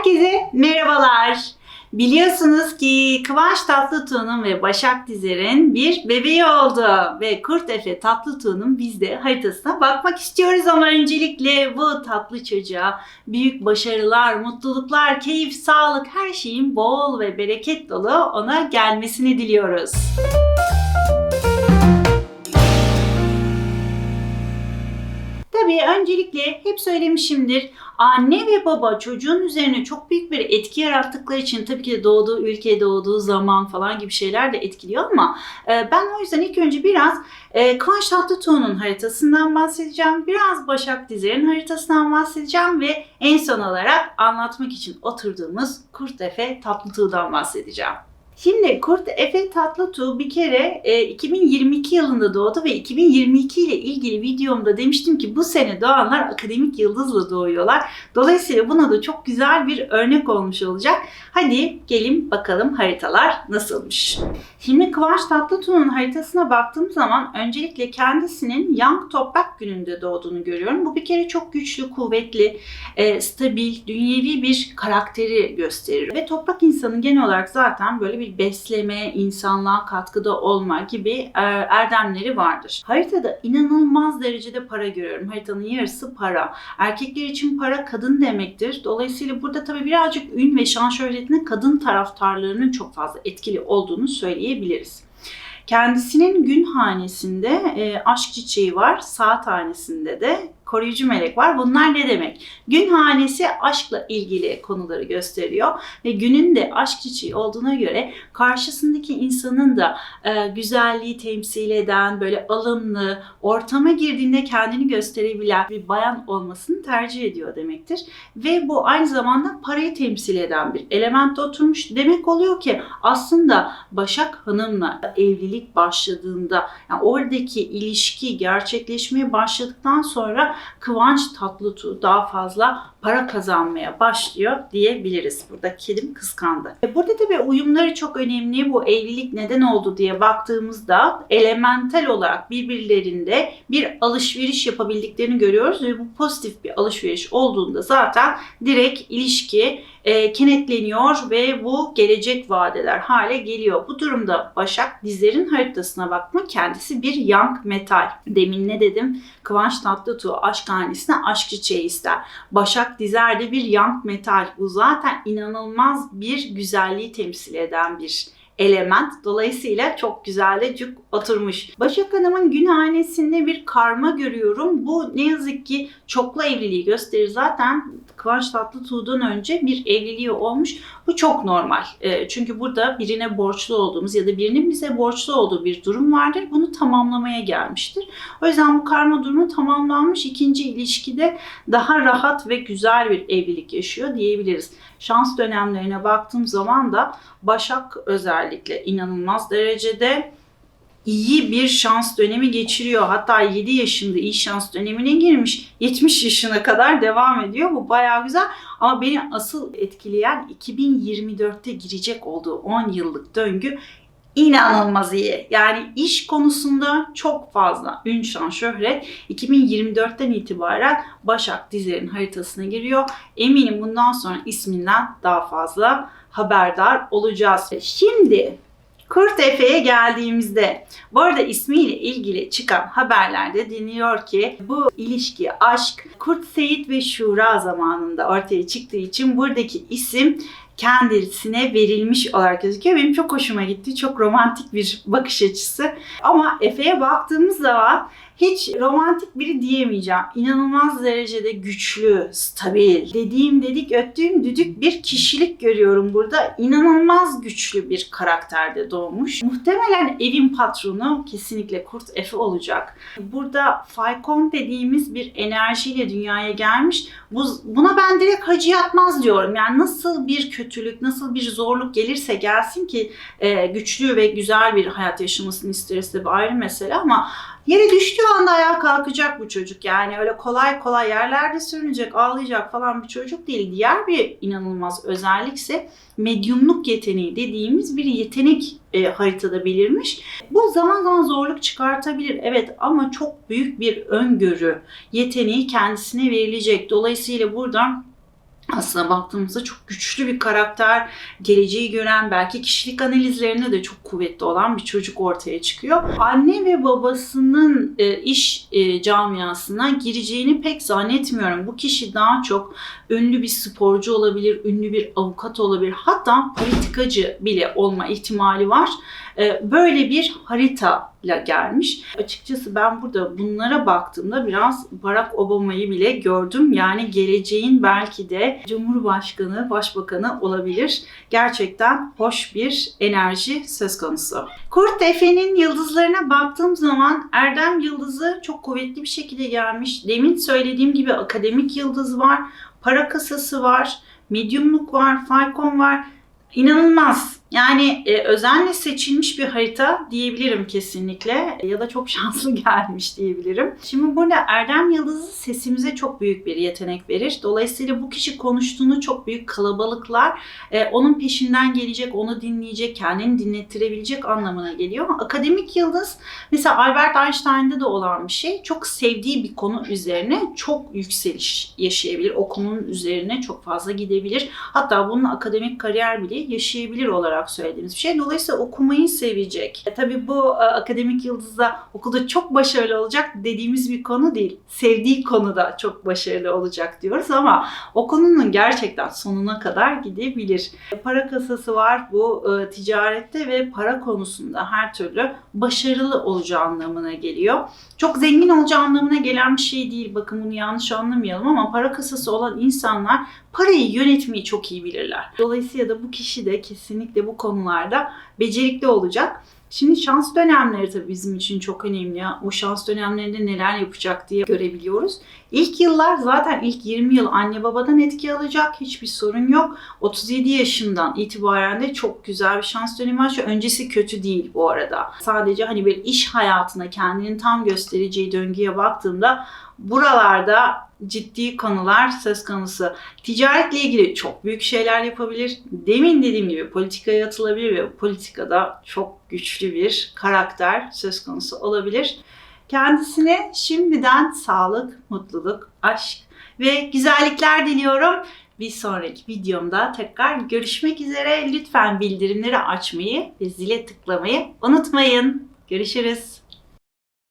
Herkese merhabalar. Biliyorsunuz ki Kıvanç Tatlıtuğ'un ve Başak Dizer'in bir bebeği oldu. Ve Kurt Efe Tatlıtuğ'un biz de haritasına bakmak istiyoruz ama öncelikle bu tatlı çocuğa büyük başarılar, mutluluklar, keyif, sağlık her şeyin bol ve bereket dolu ona gelmesini diliyoruz. Tabii öncelikle hep söylemişimdir. Anne ve baba çocuğun üzerine çok büyük bir etki yarattıkları için tabii ki doğduğu ülke, doğduğu zaman falan gibi şeyler de etkiliyor ama e, ben o yüzden ilk önce biraz e, Kıvanç Tatlıtuğ'un haritasından bahsedeceğim. Biraz Başak Dizer'in haritasından bahsedeceğim ve en son olarak anlatmak için oturduğumuz Kurt Efe Tatlıtuğ'dan bahsedeceğim. Şimdi Kurt Efe Tatlıtuğ bir kere e, 2022 yılında doğdu ve 2022 ile ilgili videomda demiştim ki bu sene doğanlar akademik yıldızla doğuyorlar. Dolayısıyla buna da çok güzel bir örnek olmuş olacak. Hadi gelin bakalım haritalar nasılmış. Şimdi Kıvanç Tatlıtuğ'un haritasına baktığım zaman öncelikle kendisinin Yang Toprak gününde doğduğunu görüyorum. Bu bir kere çok güçlü, kuvvetli, e, stabil, dünyevi bir karakteri gösterir. Ve toprak insanı genel olarak zaten böyle bir besleme, insanlığa katkıda olma gibi e, erdemleri vardır. Haritada inanılmaz derecede para görüyorum. Haritanın yarısı para. Erkekler için para kadın demektir. Dolayısıyla burada tabii birazcık ün ve şan şöhretine kadın taraftarlarının çok fazla etkili olduğunu söyleyebiliriz. Kendisinin gün hanesinde e, aşk çiçeği var, saat hanesinde de koruyucu melek var. Bunlar ne demek? Gün hanesi aşkla ilgili konuları gösteriyor ve günün de aşk çiçeği olduğuna göre karşısındaki insanın da e, güzelliği temsil eden, böyle alımlı, ortama girdiğinde kendini gösterebilen bir bayan olmasını tercih ediyor demektir. Ve bu aynı zamanda parayı temsil eden bir elementte oturmuş demek oluyor ki aslında Başak Hanım'la evlilik başladığında yani oradaki ilişki gerçekleşmeye başladıktan sonra Kıvanç Tatlıtuğ daha fazla para kazanmaya başlıyor diyebiliriz. Burada kedim kıskandı. E, Burada tabii uyumları çok önemli. Bu evlilik neden oldu diye baktığımızda elemental olarak birbirlerinde bir alışveriş yapabildiklerini görüyoruz ve bu pozitif bir alışveriş olduğunda zaten direkt ilişki e, kenetleniyor ve bu gelecek vadeler hale geliyor. Bu durumda Başak Dizer'in haritasına bakma kendisi bir yang metal. Demin ne dedim? Kıvanç Tatlıtuğ aşk hanesine aşk çiçeği ister. Başak Dizer de bir yang metal. Bu zaten inanılmaz bir güzelliği temsil eden bir element. Dolayısıyla çok güzel de cuk oturmuş. Başak Hanım'ın gün hanesinde bir karma görüyorum. Bu ne yazık ki çoklu evliliği gösterir. Zaten Kıvanç Tatlıtuğ'dan önce bir evliliği olmuş. Bu çok normal. E, çünkü burada birine borçlu olduğumuz ya da birinin bize borçlu olduğu bir durum vardır. Bunu tamamlamaya gelmiştir. O yüzden bu karma durumu tamamlanmış. ikinci ilişkide daha rahat ve güzel bir evlilik yaşıyor diyebiliriz. Şans dönemlerine baktığım zaman da Başak özellikle inanılmaz derecede iyi bir şans dönemi geçiriyor. Hatta 7 yaşında iyi şans dönemine girmiş. 70 yaşına kadar devam ediyor. Bu bayağı güzel. Ama beni asıl etkileyen 2024'te girecek olduğu 10 yıllık döngü inanılmaz iyi. Yani iş konusunda çok fazla ün şan şöhret 2024'ten itibaren Başak Dizer'in haritasına giriyor. Eminim bundan sonra isminden daha fazla haberdar olacağız. Şimdi Kurt Efe'ye geldiğimizde, bu arada ismiyle ilgili çıkan haberlerde deniliyor ki bu ilişki, aşk Kurt Seyit ve Şura zamanında ortaya çıktığı için buradaki isim kendisine verilmiş olarak gözüküyor. Benim çok hoşuma gitti. Çok romantik bir bakış açısı. Ama Efe'ye baktığımız zaman hiç romantik biri diyemeyeceğim. İnanılmaz derecede güçlü, stabil, dediğim dedik öttüğüm düdük bir kişilik görüyorum burada. İnanılmaz güçlü bir karakterde doğmuş. Muhtemelen evin patronu kesinlikle Kurt Efe olacak. Burada Falcon dediğimiz bir enerjiyle dünyaya gelmiş. Bu, buna ben direkt hacı yatmaz diyorum. Yani nasıl bir kötülük, nasıl bir zorluk gelirse gelsin ki e, güçlü ve güzel bir hayat yaşamasını isteriz tabii ayrı mesele ama Yere düştüğü anda ayağa kalkacak bu çocuk. Yani öyle kolay kolay yerlerde sürünecek, ağlayacak falan bir çocuk değil. Diğer bir inanılmaz özellikse medyumluk yeteneği dediğimiz bir yetenek e, haritada belirmiş. Bu zaman zaman zorluk çıkartabilir evet ama çok büyük bir öngörü yeteneği kendisine verilecek. Dolayısıyla buradan aslında baktığımızda çok güçlü bir karakter, geleceği gören, belki kişilik analizlerinde de çok kuvvetli olan bir çocuk ortaya çıkıyor. Anne ve babasının e, iş e, camiasına gireceğini pek zannetmiyorum. Bu kişi daha çok ünlü bir sporcu olabilir, ünlü bir avukat olabilir, hatta politikacı bile olma ihtimali var. E, böyle bir haritayla gelmiş. Açıkçası ben burada bunlara baktığımda biraz Barack Obama'yı bile gördüm. Yani geleceğin belki de Cumhurbaşkanı, Başbakanı olabilir. Gerçekten hoş bir enerji söz konusu. Kurt Efe'nin yıldızlarına baktığım zaman Erdem yıldızı çok kuvvetli bir şekilde gelmiş. Demin söylediğim gibi akademik yıldız var, para kasası var, medyumluk var, falcon var. İnanılmaz. Yani e, özenle seçilmiş bir harita diyebilirim kesinlikle ya da çok şanslı gelmiş diyebilirim. Şimdi burada Erdem Yıldızı sesimize çok büyük bir yetenek verir. Dolayısıyla bu kişi konuştuğunu çok büyük kalabalıklar e, onun peşinden gelecek, onu dinleyecek, kendini dinlettirebilecek anlamına geliyor. Akademik Yıldız mesela Albert Einstein'da da olan bir şey. Çok sevdiği bir konu üzerine çok yükseliş yaşayabilir. O üzerine çok fazla gidebilir. Hatta bunun akademik kariyer bile yaşayabilir olarak söylediğimiz bir şey. Dolayısıyla okumayı sevecek. E, tabii bu e, akademik yıldızda okulda çok başarılı olacak dediğimiz bir konu değil. Sevdiği konuda çok başarılı olacak diyoruz ama o konunun gerçekten sonuna kadar gidebilir. E, Para kasası var bu e, ticarette ve para konusunda her türlü başarılı olacağı anlamına geliyor. Çok zengin olacağı anlamına gelen bir şey değil. Bakın bunu yanlış anlamayalım ama para kasası olan insanlar parayı yönetmeyi çok iyi bilirler. Dolayısıyla da bu kişi de kesinlikle bu konularda becerikli olacak. Şimdi şans dönemleri tabii bizim için çok önemli. O şans dönemlerinde neler yapacak diye görebiliyoruz. İlk yıllar zaten ilk 20 yıl anne babadan etki alacak. Hiçbir sorun yok. 37 yaşından itibaren de çok güzel bir şans dönemi. Şu öncesi kötü değil bu arada. Sadece hani bir iş hayatına kendini tam göstereceği döngüye baktığımda buralarda ciddi konular söz konusu. Ticaretle ilgili çok büyük şeyler yapabilir. Demin dediğim gibi politikaya atılabilir ve politikada çok güçlü bir karakter söz konusu olabilir. Kendisine şimdiden sağlık, mutluluk, aşk ve güzellikler diliyorum. Bir sonraki videomda tekrar görüşmek üzere. Lütfen bildirimleri açmayı ve zile tıklamayı unutmayın. Görüşürüz.